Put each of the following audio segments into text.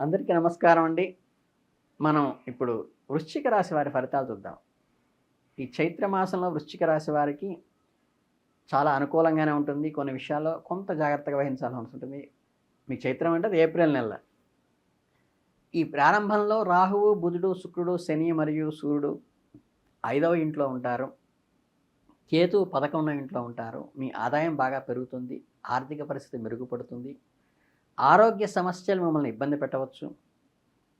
అందరికీ నమస్కారం అండి. మనం ఇప్పుడు వృశ్చిక రాశి వారి ఫలితాలు చూద్దాం. ఈ చైత్ర మాసంలో వృశ్చిక రాశి వారికి చాలా అనుకూలంగానే ఉంటుంది. కొన్ని విషయాల్లో కొంత జాగ్రత్తగా వహించాల్సి ఉంటుంది. మీకు చైత్రం అంటే అది ఏప్రిల్ నెల. ఈ ప్రారంభంలో రాహువు బుధుడు శుక్రుడు శని మరియు సూర్యుడు ఐదవ ఇంట్లో ఉంటారు. కేతు పదకొండవ ఇంట్లో ఉంటారు. మీ ఆదాయం బాగా పెరుగుతుంది. ఆర్థిక పరిస్థితి మెరుగుపడుతుంది. ఆరోగ్య సమస్యలు మిమ్మల్ని ఇబ్బంది పెట్టవచ్చు.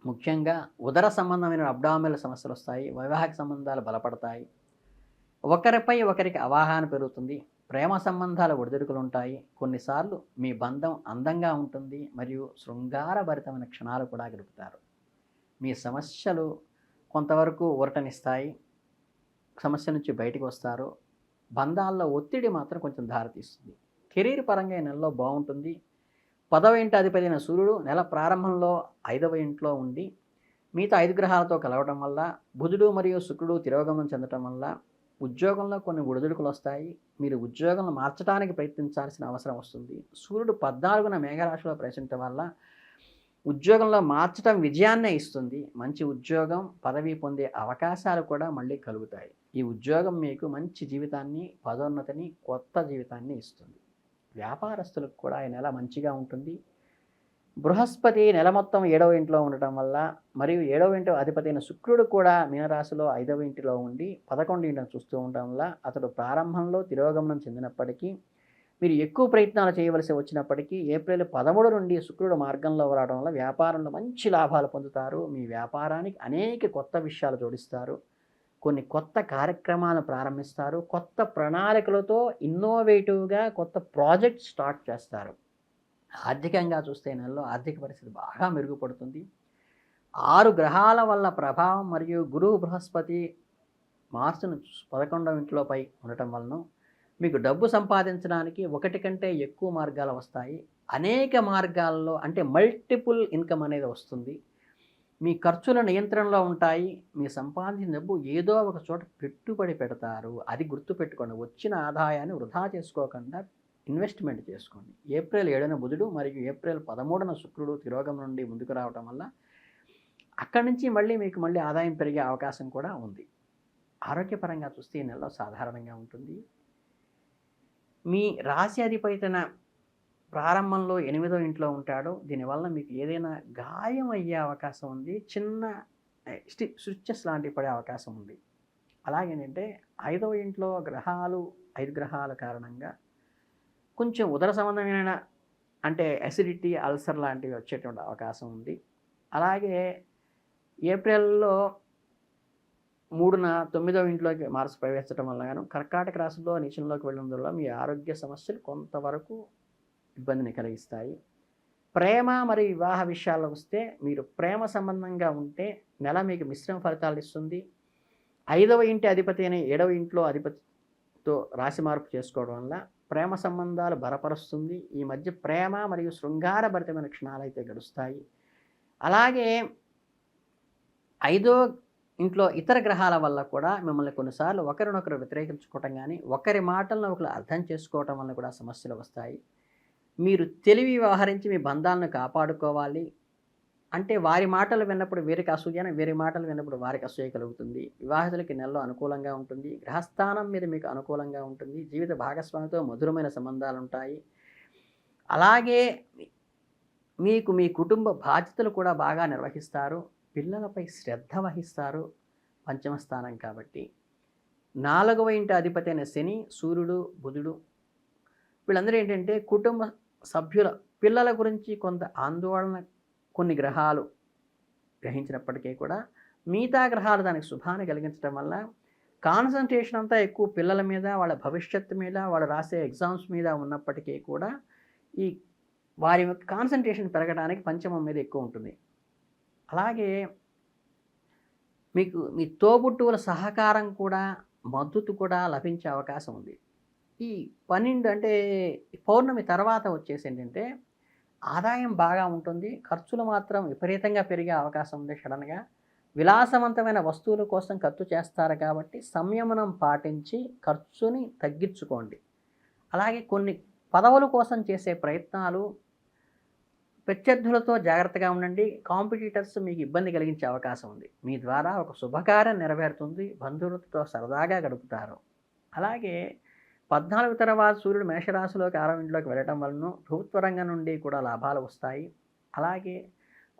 ముఖ్యంగా ఉదర సంబంధమైన అబ్డామిల సమస్యలు వస్తాయి వైవాహిక సంబంధాలు బలపడతాయి. ఒకరిపై ఒకరికి అవగాహన పెరుగుతుంది ప్రేమ సంబంధాల ఒడిదుడుకులు ఉంటాయి. కొన్నిసార్లు మీ బంధం అందంగా ఉంటుంది మరియు శృంగారభరితమైన క్షణాలు కూడా గడుపుతారు. మీ సమస్యలు కొంతవరకు ఊరటనిస్తాయి సమస్య నుంచి బయటికి వస్తారు. బంధాల్లో ఒత్తిడి మాత్రం కొంచెం దారితీస్తుంది. కెరీర్ పరంగా ఈ నెలలో బాగుంటుంది. పదవ ఇంటి అధిపతిన సూర్యుడు నెల ప్రారంభంలో ఐదవ ఇంట్లో ఉండి మిగతా ఐదు గ్రహాలతో కలవడం వల్ల బుధుడు మరియు శుక్రుడు తిరోగమనం చెందటం వల్ల ఉద్యోగంలో కొన్ని ఒడిదుడుకులు వస్తాయి. మీరు ఉద్యోగం మార్చడానికి ప్రయత్నించాల్సిన అవసరం వస్తుంది. సూర్యుడు పద్నాలుగున మేఘరాశిలో ప్రవేశించడం వల్ల ఉద్యోగంలో మార్చడం విజయాన్నే ఇస్తుంది. మంచి ఉద్యోగం పదవి పొందే అవకాశాలు కూడా మళ్ళీ కలుగుతాయి. ఈ ఉద్యోగం మీకు మంచి జీవితాన్ని పదోన్నతిని కొత్త జీవితాన్ని ఇస్తుంది. వ్యాపారస్తులకు కూడా ఈ నెల మంచిగా ఉంటుంది. బృహస్పతి నెల మొత్తం ఏడవ ఇంట్లో ఉండటం వల్ల మరియు ఏడవ ఇంటి అధిపతి అయిన శుక్రుడు కూడా మీనరాశిలో ఐదవ ఇంటిలో ఉండి పదకొండు ఇంటిని చూస్తూ ఉండటం వల్ల అతడు ప్రారంభంలో తిరోగమనం చెందినప్పటికీ మీరు ఎక్కువ ప్రయత్నాలు చేయవలసి వచ్చినప్పటికీ ఏప్రిల్ పదమూడు నుండి శుక్రుడు మార్గంలో రావడం వల్ల వ్యాపారంలో మంచి లాభాలు పొందుతారు. మీ వ్యాపారానికి అనేక కొత్త విషయాలు జోడిస్తారు. కొన్ని కొత్త కార్యక్రమాలు ప్రారంభిస్తారు. కొత్త ప్రణాళికలతో ఇన్నోవేటివ్గా కొత్త ప్రాజెక్ట్ స్టార్ట్ చేస్తారు. ఆర్థికంగా చూస్తే నెలలో ఆర్థిక పరిస్థితి బాగా మెరుగుపడుతుంది. ఆరు గ్రహాల వల్ల ప్రభావం మరియు గురువు బృహస్పతి మార్చును పదకొండవ ఇంట్లోపై ఉండటం వలన మీకు డబ్బు సంపాదించడానికి ఒకటి కంటే ఎక్కువ మార్గాలు వస్తాయి. అనేక మార్గాల్లో అంటే మల్టిపుల్ ఇన్కమ్ అనేది వస్తుంది. మీ ఖర్చుల నియంత్రణలో ఉంటాయి. మీ సంపాదించిన డబ్బు ఏదో ఒక చోట పెట్టుబడి పెడతారు. అది గుర్తుపెట్టుకోండి. వచ్చిన ఆదాయాన్ని వృధా చేసుకోకుండా ఇన్వెస్ట్మెంట్ చేసుకోండి. ఏప్రిల్ ఏడున బుధుడు మరియు ఏప్రిల్ పదమూడున శుక్రుడు తిరోగం నుండి ముందుకు రావటం వల్ల అక్కడి నుంచి మళ్ళీ మీకు మళ్ళీ ఆదాయం పెరిగే అవకాశం కూడా ఉంది. ఆరోగ్యపరంగా చూస్తే ఈ నెలలో సాధారణంగా ఉంటుంది. మీ రాశి అధిపతిన ప్రారంభంలో ఎనిమిదో ఇంట్లో ఉంటాడు దీనివల్ల మీకు ఏదైనా గాయం అయ్యే అవకాశం ఉంది చిన్న స్టి స్విచ్చెస్ లాంటివి పడే అవకాశం ఉంది. అలాగేంటంటే ఐదవ ఇంట్లో గ్రహాలు ఐదు గ్రహాల కారణంగా కొంచెం ఉదర సంబంధమైన అంటే అసిడిటీ అల్సర్ లాంటివి వచ్చేటువంటి అవకాశం ఉంది. అలాగే ఏప్రిల్లో మూడున తొమ్మిదవ ఇంట్లోకి మార్స్ ప్రవేశించడం వల్ల గాను కర్కాటక రాశిలో నీచంలోకి వెళ్ళడం వల్ల మీ ఆరోగ్య సమస్యలు కొంతవరకు ఇబ్బందిని కలిగిస్తాయి. ప్రేమ మరియు వివాహ విషయాల్లో వస్తే మీరు ప్రేమ సంబంధంగా ఉంటే నెల మీకు మిశ్రమ ఫలితాలు ఇస్తుంది. ఐదవ ఇంటి అధిపతి అని ఏడవ ఇంట్లో అధిపతితో రాశి మార్పు చేసుకోవడం వల్ల ప్రేమ సంబంధాలు బలపరుస్తుంది. ఈ మధ్య ప్రేమ మరియు శృంగారభరితమైన క్షణాలు అయితే గడుస్తాయి. అలాగే ఐదో ఇంట్లో ఇతర గ్రహాల వల్ల కూడా మిమ్మల్ని కొన్నిసార్లు ఒకరినొకరు వ్యతిరేకించుకోవటం కానీ ఒకరి మాటలను ఒకరు అర్థం చేసుకోవటం వల్ల కూడా సమస్యలు వస్తాయి. మీరు తెలివి వ్యవహరించి మీ బంధాలను కాపాడుకోవాలి. అంటే వారి మాటలు విన్నప్పుడు వీరికి అసూయన వీరి మాటలు విన్నప్పుడు వారికి అసూయ కలుగుతుంది. వివాహితులకి నెలలో అనుకూలంగా ఉంటుంది. గ్రహస్థానం మీద మీకు అనుకూలంగా ఉంటుంది. జీవిత భాగస్వామితో మధురమైన సంబంధాలు ఉంటాయి. అలాగే మీకు మీ కుటుంబ బాధ్యతలు కూడా బాగా నిర్వహిస్తారు. పిల్లలపై శ్రద్ధ వహిస్తారు. పంచమ స్థానం కాబట్టి. నాలుగవ ఇంటి అధిపతి అయిన శని సూర్యుడు బుధుడు. వీళ్ళందరూ ఏంటంటే కుటుంబ సభ్యుల పిల్లల గురించి కొంత ఆందోళన కొన్ని గ్రహాలు గ్రహించినప్పటికీ కూడా మిగతా గ్రహాలు దానికి శుభాన్ని కలిగించడం వల్ల కాన్సన్ట్రేషన్ అంతా ఎక్కువ పిల్లల మీద వాళ్ళ భవిష్యత్తు మీద వాళ్ళు రాసే ఎగ్జామ్స్ మీద ఉన్నప్పటికీ కూడా ఈ వారి యొక్క కాన్సన్ట్రేషన్ పెరగడానికి పంచమం మీద ఎక్కువ ఉంటుంది. అలాగే మీకు మీ తోబుట్టువుల సహకారం కూడా మద్దతు కూడా లభించే అవకాశం ఉంది. ఈ పన్నెండు అంటే పౌర్ణమి తర్వాత వచ్చేసి ఏంటంటే ఆదాయం బాగా ఉంటుంది ఖర్చులు మాత్రం విపరీతంగా పెరిగే అవకాశం ఉంది సడన్గా విలాసవంతమైన వస్తువుల కోసం ఖర్చు చేస్తారు కాబట్టి సంయమనం పాటించి ఖర్చుని తగ్గించుకోండి. అలాగే కొన్ని పదవుల కోసం చేసే ప్రయత్నాలు ప్రత్యర్థులతో జాగ్రత్తగా ఉండండి. కాంపిటీటర్స్ మీకు ఇబ్బంది కలిగించే అవకాశం ఉంది. మీ ద్వారా ఒక శుభకార్యం నెరవేరుతుంది. బంధువులతో సరదాగా గడుపుతారు. అలాగే పద్నాలుగు తర్వాత సూర్యుడు మేషరాశిలోకి ఆరవ ఇంట్లోకి వెళ్ళటం వలన ప్రభుత్వ రంగం నుండి కూడా లాభాలు వస్తాయి. అలాగే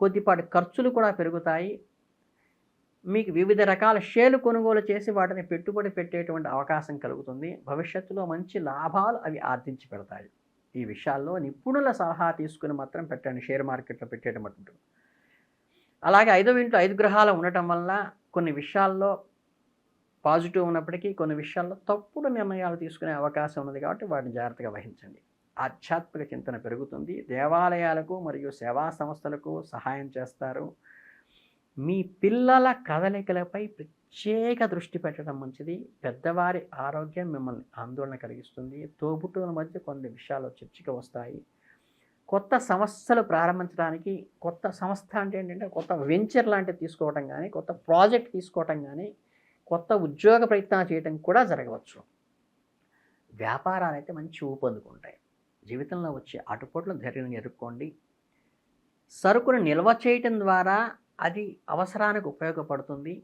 కొద్దిపాటి ఖర్చులు కూడా పెరుగుతాయి. మీకు వివిధ రకాల షేర్లు కొనుగోలు చేసి వాటిని పెట్టుబడి పెట్టేటువంటి అవకాశం కలుగుతుంది. భవిష్యత్తులో మంచి లాభాలు అవి ఆర్జించి పెడతాయి. ఈ విషయాల్లో నిపుణుల సలహా తీసుకుని మాత్రం పెట్టండి. షేర్ మార్కెట్లో పెట్టేటటువంటి అలాగే ఐదో ఇంట్లో ఐదు గ్రహాలు ఉండటం వల్ల కొన్ని విషయాల్లో పాజిటివ్ ఉన్నప్పటికీ కొన్ని విషయాల్లో తప్పుడు నిర్ణయాలు తీసుకునే అవకాశం ఉన్నది కాబట్టి వాటిని జాగ్రత్తగా వహించండి. ఆధ్యాత్మిక చింతన పెరుగుతుంది. దేవాలయాలకు మరియు సేవా సంస్థలకు సహాయం చేస్తారు. మీ పిల్లల కదలికలపై ప్రత్యేక దృష్టి పెట్టడం మంచిది. పెద్దవారి ఆరోగ్యం మిమ్మల్ని ఆందోళన కలిగిస్తుంది. తోబుట్టుల మధ్య కొన్ని విషయాలు చర్చకు వస్తాయి. కొత్త సంస్థలు ప్రారంభించడానికి కొత్త సంస్థ అంటే ఏంటంటే కొత్త వెంచర్ లాంటివి తీసుకోవటం కానీ కొత్త ప్రాజెక్ట్ తీసుకోవటం కానీ కొత్త ఉద్యోగ ప్రయత్నాలు చేయడం కూడా జరగవచ్చు. వ్యాపారాలు అయితే మంచి ఊపందుకుంటాయి జీవితంలో వచ్చే అటుపోట్ల ధైర్యం ఎదుర్కోండి. సరుకును నిల్వ చేయటం ద్వారా అది అవసరానికి ఉపయోగపడుతుంది.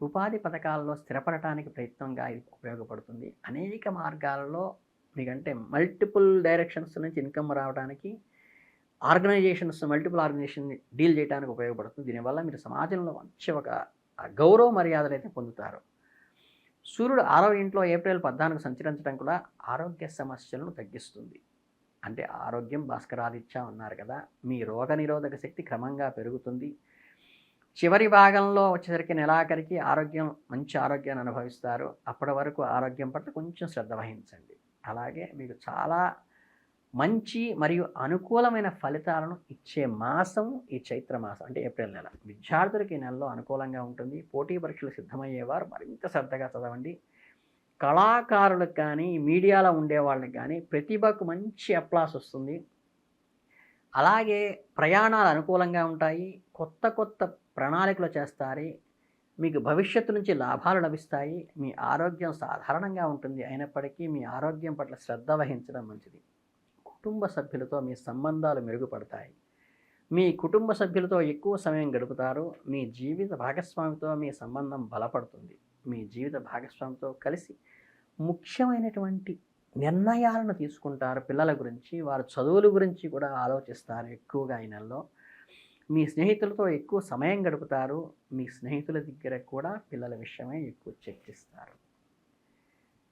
ఉపాధి పథకాల్లో స్థిరపడటానికి ప్రయత్నంగా ఇది ఉపయోగపడుతుంది. అనేక మార్గాలలో మీకంటే మల్టిపుల్ డైరెక్షన్స్ నుంచి ఇన్కమ్ రావడానికి ఆర్గనైజేషన్స్ మల్టిపుల్ ఆర్గనైజేషన్ డీల్ చేయడానికి ఉపయోగపడుతుంది. దీనివల్ల మీరు సమాజంలో మంచి ఒక గౌరవ మర్యాదలు అయితే పొందుతారు. సూర్యుడు ఆరవ ఇంట్లో ఏప్రిల్ పద్నాలుగు సంచరించడం కూడా ఆరోగ్య సమస్యలను తగ్గిస్తుంది. అంటే ఆరోగ్యం భాస్కరాదిత్య ఉన్నారు కదా మీ రోగ నిరోధక శక్తి క్రమంగా పెరుగుతుంది. చివరి భాగంలో వచ్చేసరికి నెలాఖరికి ఆరోగ్యం మంచి ఆరోగ్యాన్ని అనుభవిస్తారు. అప్పటి వరకు ఆరోగ్యం పట్ల కొంచెం శ్రద్ధ వహించండి. అలాగే మీకు చాలా మంచి మరియు అనుకూలమైన ఫలితాలను ఇచ్చే మాసం ఈ చైత్ర మాసం అంటే ఏప్రిల్ నెల. విద్యార్థులకి ఈ నెలలో అనుకూలంగా ఉంటుంది. పోటీ పరీక్షలు సిద్ధమయ్యేవారు. మరింత శ్రద్ధగా చదవండి. కళాకారులకు కానీ మీడియాలో ఉండే వాళ్ళకి కానీ ప్రతిభకు మంచి అప్లాస్ వస్తుంది. అలాగే ప్రయాణాలు అనుకూలంగా ఉంటాయి. కొత్త కొత్త ప్రణాళికలు చేస్తారు. మీకు భవిష్యత్తు నుంచి లాభాలు లభిస్తాయి. మీ ఆరోగ్యం సాధారణంగా ఉంటుంది. అయినప్పటికీ మీ ఆరోగ్యం పట్ల శ్రద్ధ వహించడం మంచిది. కుటుంబ సభ్యులతో మీ సంబంధాలు మెరుగుపడతాయి. మీ కుటుంబ సభ్యులతో ఎక్కువ సమయం గడుపుతారు. మీ జీవిత భాగస్వామితో మీ సంబంధం బలపడుతుంది. మీ జీవిత భాగస్వామితో కలిసి ముఖ్యమైనటువంటి నిర్ణయాలను తీసుకుంటారు. పిల్లల గురించి వారు చదువుల గురించి కూడా ఆలోచిస్తారు ఎక్కువగా ఈ నెలలో. మీ స్నేహితులతో ఎక్కువ సమయం గడుపుతారు. మీ స్నేహితుల దగ్గర కూడా పిల్లల విషయమే ఎక్కువ చర్చిస్తారు.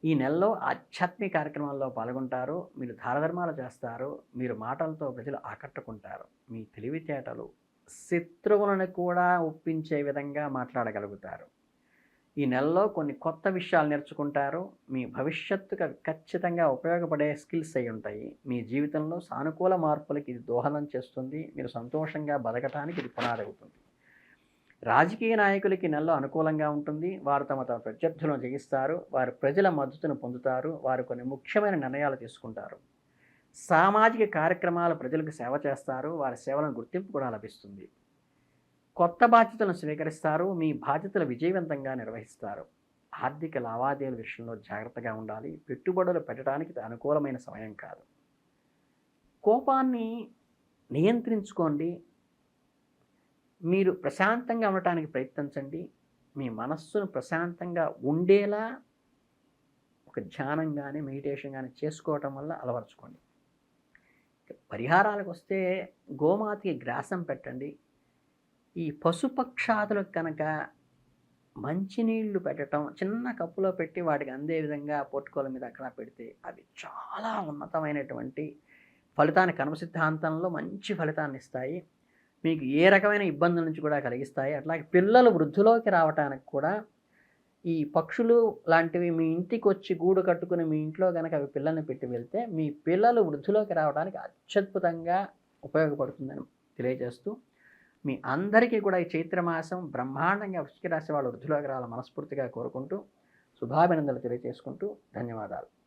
ఈ నెలలో ఆధ్యాత్మిక కార్యక్రమాల్లో పాల్గొంటారు మీరు ధారధర్మాలు చేస్తారు మీరు మాటలతో ప్రజలు ఆకట్టుకుంటారు. మీ తెలివితేటలు శత్రువులను కూడా ఒప్పించే విధంగా మాట్లాడగలుగుతారు. ఈ నెలలో కొన్ని కొత్త విషయాలు నేర్చుకుంటారు. మీ భవిష్యత్తుకు ఖచ్చితంగా ఉపయోగపడే స్కిల్స్ అయి ఉంటాయి. మీ జీవితంలో సానుకూల మార్పులకి ఇది దోహదం చేస్తుంది. మీరు సంతోషంగా బతకటానికి ఇది పునాదవుతుంది రాజకీయ నాయకులకి నెలలో అనుకూలంగా ఉంటుంది. వారు తమ తమ ప్రత్యర్థులను జయిస్తారు. వారు ప్రజల మద్దతును పొందుతారు. వారు కొన్ని ముఖ్యమైన నిర్ణయాలు తీసుకుంటారు. సామాజిక కార్యక్రమాలు ప్రజలకు సేవ చేస్తారు. వారి సేవలను గుర్తింపు కూడా లభిస్తుంది. కొత్త బాధ్యతలను స్వీకరిస్తారు. మీ బాధ్యతలు విజయవంతంగా నిర్వహిస్తారు. ఆర్థిక లావాదేవీల విషయంలో జాగ్రత్తగా ఉండాలి. పెట్టుబడులు పెట్టడానికి అనుకూలమైన సమయం కాదు. కోపాన్ని నియంత్రించుకోండి. మీరు ప్రశాంతంగా ఉండటానికి ప్రయత్నించండి. మీ మనస్సును ప్రశాంతంగా ఉండేలా ఒక ధ్యానం కానీ మెడిటేషన్ కానీ చేసుకోవటం వల్ల అలవరుచుకోండి. పరిహారాలకు వస్తే గోమాతకి గ్రాసం పెట్టండి. ఈ పశుపక్షాదులకు కనుక మంచినీళ్ళు పెట్టడం చిన్న కప్పులో పెట్టి వాటికి అందే విధంగా పొట్టుకోల మీద అక్కడ పెడితే అవి చాలా ఉన్నతమైనటువంటి ఫలితాన్ని కర్మ సిద్ధాంతంలో మంచి ఫలితాన్ని ఇస్తాయి. మీకు ఏ రకమైన ఇబ్బందుల నుంచి కూడా కలిగిస్తాయి. అట్లాగే పిల్లలు వృద్ధిలోకి రావడానికి కూడా ఈ పక్షులు లాంటివి మీ ఇంటికి వచ్చి గూడు కట్టుకుని మీ ఇంట్లో కనుక అవి పిల్లల్ని పెట్టి వెళ్తే మీ పిల్లలు వృద్ధిలోకి రావడానికి అత్యద్భుతంగా ఉపయోగపడుతుందని తెలియజేస్తూ మీ అందరికీ కూడా ఈ చైత్రమాసం బ్రహ్మాండంగా వృష్టికి రాసే వాళ్ళు వృద్ధిలోకి రావాలని మనస్ఫూర్తిగా కోరుకుంటూ శుభాభినందనలు తెలియజేసుకుంటూ ధన్యవాదాలు.